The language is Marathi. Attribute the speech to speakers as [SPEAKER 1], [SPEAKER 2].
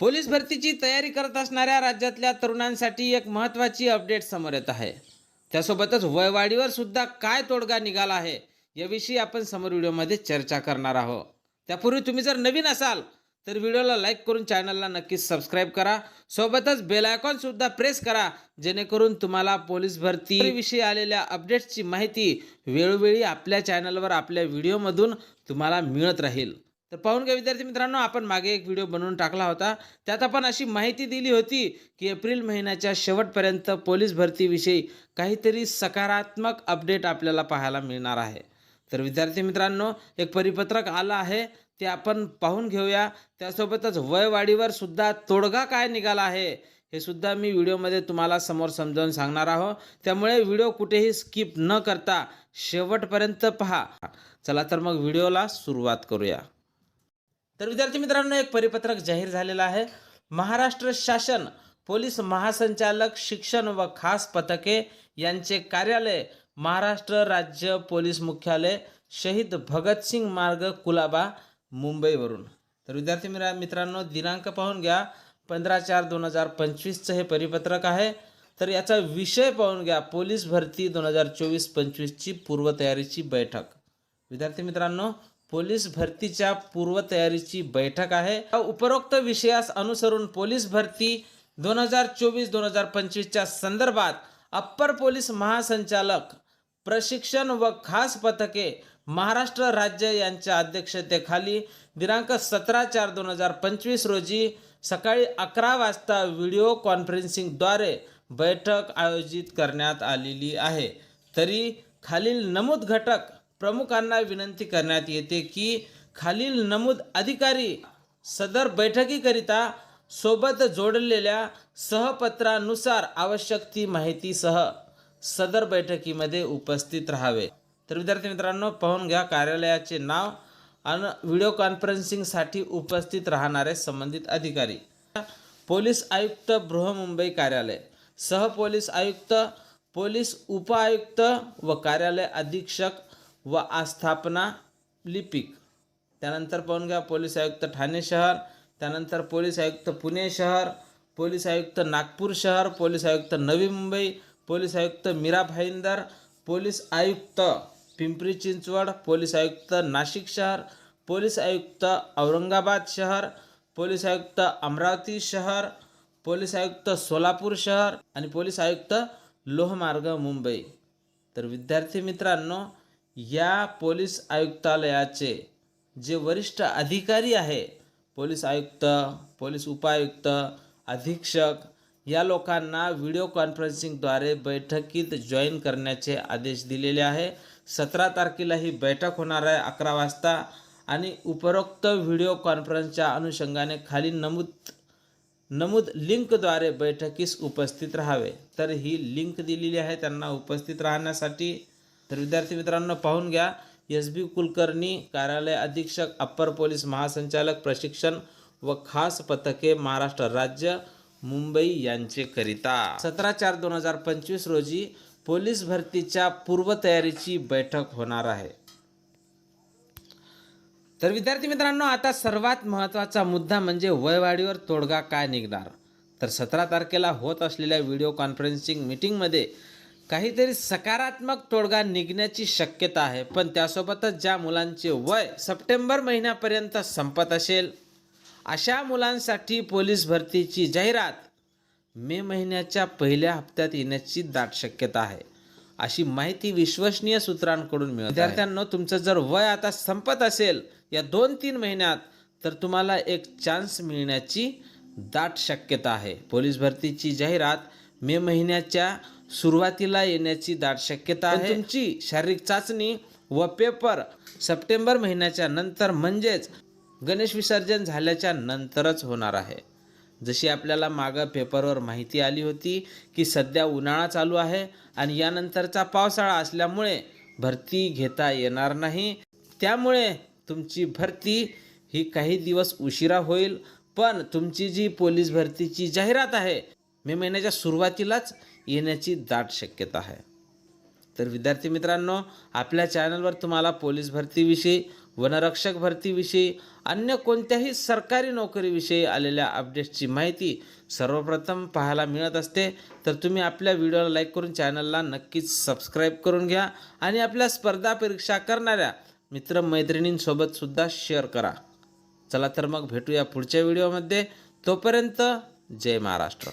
[SPEAKER 1] पोलीस भरतीची तयारी करत असणाऱ्या राज्यातल्या तरुणांसाठी एक महत्त्वाची अपडेट समोर येत आहे. त्यासोबतच वयवाढीवर सुद्धा काय तोडगा निघाला आहे याविषयी आपण समोर व्हिडिओमध्ये चर्चा करणार आहोत. त्यापूर्वी तुम्ही जर नवीन असाल तर व्हिडिओला लाईक करून चॅनलला नक्कीच सबस्क्राईब करा. सोबतच बेल आयकॉन सुद्धा प्रेस करा जेणेकरून तुम्हाला पोलीस भरतीविषयी आलेल्या अपडेट्सची माहिती वेळोवेळी आपल्या चॅनलवर आपल्या व्हिडिओमधून तुम्हाला मिळत राहील. तर पाहून घ्या विद्यार्थी मित्रांनो आपण मागे एक व्हिडिओ बनवून टाकला होता. त्यात आपण अशी माहिती दिली होती की एप्रिल महिन्याच्या शेवटपर्यंत पोलीस भरतीविषयी काहीतरी सकारात्मक अपडेट आपल्याला पाहायला मिळणार आहे. तर विद्यार्थी मित्रांनो एक परिपत्रक आलं आहे ते आपण पाहून घेऊया. त्यासोबतच वयवाढीवर सुद्धा तोडगा काय निघाला आहे हे सुद्धा मी व्हिडिओमध्ये तुम्हाला समोर समजावून सांगणार आहोत. त्यामुळे व्हिडिओ कुठेही स्किप न करता शेवटपर्यंत पहा. चला तर मग व्हिडिओला सुरुवात करूया. तर विद्यार्थी मित्रांनो एक परिपत्रक जाहीर झालेलं आहे. महाराष्ट्र शासन पोलीस महासंचालक शिक्षण व खास पथके यांचे कार्यालय महाराष्ट्र राज्य पोलीस मुख्यालय शहीद भगतसिंग मार्ग कुलाबा मुंबईवरून. तर विद्यार्थी मिरा मित्रांनो दिनांक पाहून घ्या. पंधरा चार दोन हजार पंचवीसचं हे परिपत्रक आहे. तर याचा विषय पाहून घ्या. पोलीस भरती दोन हजार चोवीस पंचवीसची पूर्वतयारीची बैठक. विद्यार्थी मित्रांनो पोलीस भरतीच्या पूर्वतयारीची बैठक आहे. उपरोक्त विषयास अनुसरून पोलीस भरती दोन हजार चोवीस दोन हजार पंचवीसच्या संदर्भात अप्पर पोलीस महासंचालक प्रशिक्षण व खास पथके महाराष्ट्र राज्य यांच्या अध्यक्षतेखाली दिनांक सतरा चार दोन हजार पंचवीस रोजी सकाळी अकरा वाजता व्हिडिओ कॉन्फरन्सिंगद्वारे बैठक आयोजित करण्यात आलेली आहे. तरी खालील नमूद घटक प्रमुखांना विनंती करण्यात येते की खालील नमूद अधिकारी सदर बैठकीकरिता सोबत जोडलेल्या सहपत्रानुसार आवश्यक ती माहितीसह सदर बैठकीमध्ये उपस्थित राहावे. तर विद्यार्थी मित्रांनो पाहून घ्या कार्यालयाचे नाव आणि व्हिडिओ कॉन्फरन्सिंगसाठी उपस्थित राहणारे संबंधित अधिकारी. पोलीस आयुक्त बृहमुंबई कार्यालय सहपोलीस आयुक्त पोलीस उपआयुक्त व कार्यालय अधीक्षक व आस्थापना लिपिक त्यानंतर पाहून घ्या पोलीस आयुक्त ठाणे शहर त्यानंतर पोलीस आयुक्त पुणे शहर पोलीस आयुक्त नागपूर शहर पोलीस आयुक्त नवी मुंबई पोलीस आयुक्त मीरा भाईंदर पोलीस आयुक्त पिंपरी चिंचवड पोलीस आयुक्त नाशिक शहर पोलीस आयुक्त औरंगाबाद शहर पोलीस आयुक्त अमरावती शहर पोलीस आयुक्त सोलापूर शहर आणि पोलीस आयुक्त लोहमार्ग मुंबई तर विद्यार्थी मित्रांनो या पोलीस आयुक्तालयाचे जे वरिष्ठ अधिकारी आहे पोलीस आयुक्त पोलीस उपायुक्त अधीक्षक या लोकांना व्हिडिओ कॉन्फरन्सिंगद्वारे बैठकीत जॉईन करण्याचे आदेश दिलेले आहे. सतरा तारखेला ही बैठक होणार आहे अकरा वाजता. आणि उपरोक्त व्हिडिओ कॉन्फरन्सच्या अनुषंगाने खाली नमूद नमूद लिंकद्वारे बैठकीस उपस्थित राहावे. तर ही लिंक दिलेली आहे त्यांना उपस्थित राहण्यासाठी. तर विद्यार्थी मित्रांनो पाहून घ्या. एस बी कुलकर्णी कार्यालय अधीक्षक अप्पर पोलीस महासंचालक प्रशिक्षण व खास पथके महाराष्ट्र राज्य मुंबई यांचे करिता सतरा चार दोन हजार पंचवीस रोजी पोलीस भरतीच्या पूर्वतयारीची बैठक होणार आहे. तर विद्यार्थी मित्रांनो आता सर्वात महत्त्वाचा मुद्दा म्हणजे वयवाढीवर तोडगा काय निघणार? तर सतरा तारखेला होत असलेल्या व्हिडिओ कॉन्फरन्सिंग मीटिंगमध्ये काहीतरी सकारात्मक तोडगा निघण्याची शक्यता आहे पण त्यासोबतच ज्या मुलांचे वय सप्टेंबर महिन्यापर्यंत संपत असेल अशा मुलांसाठी पोलीस भरतीची जाहिरात मे महिन्याच्या पहिल्या हप्त्यात येण्याची दाट शक्यता आहे. अशी माहिती विश्वसनीय सूत्रांकडून मिळते विद्यार्थ्यांना तुमचं जर वय आता संपत असेल या दोन तीन महिन्यात तर तुम्हाला एक चान्स मिळण्याची दाट शक्यता आहे. पोलीस भरतीची जाहिरात मे महिन्याच्या सुरुवातीला येण्याची दाट शक्यता आहे. तुमची शारीरिक चाचणी व पेपर सप्टेंबर महिन्याच्या नंतर म्हणजेच गणेश विसर्जन झाल्याच्या नंतरच होणार आहे. जशी आपल्याला मागं पेपरवर माहिती आली होती की सध्या उन्हाळा चालू आहे आणि यानंतरचा पावसाळा असल्यामुळे भरती घेता येणार नाही. त्यामुळे तुमची भरती ही काही दिवस उशिरा होईल पण तुमची जी पोलीस भरतीची जाहिरात आहे मे महिन्याच्या सुरुवातीलाच येण्याची दाट शक्यता आहे. तर विद्यार्थी मित्रांनो आपल्या चॅनलवर तुम्हाला पोलीस भरतीविषयी वनरक्षक भरतीविषयी अन्य कोणत्याही सरकारी नोकरीविषयी आलेल्या अपडेट्सची माहिती सर्वप्रथम पाहायला मिळत असते तर तुम्ही आपल्या व्हिडिओला लाईक करून चॅनलला नक्कीच सबस्क्राईब करून घ्या आणि आपल्या स्पर्धा परीक्षा करणाऱ्या मित्रमैत्रिणींसोबतसुद्धा शेअर करा. चला तर मग भेटूया पुढच्या व्हिडिओमध्ये तोपर्यंत जय महाराष्ट्र.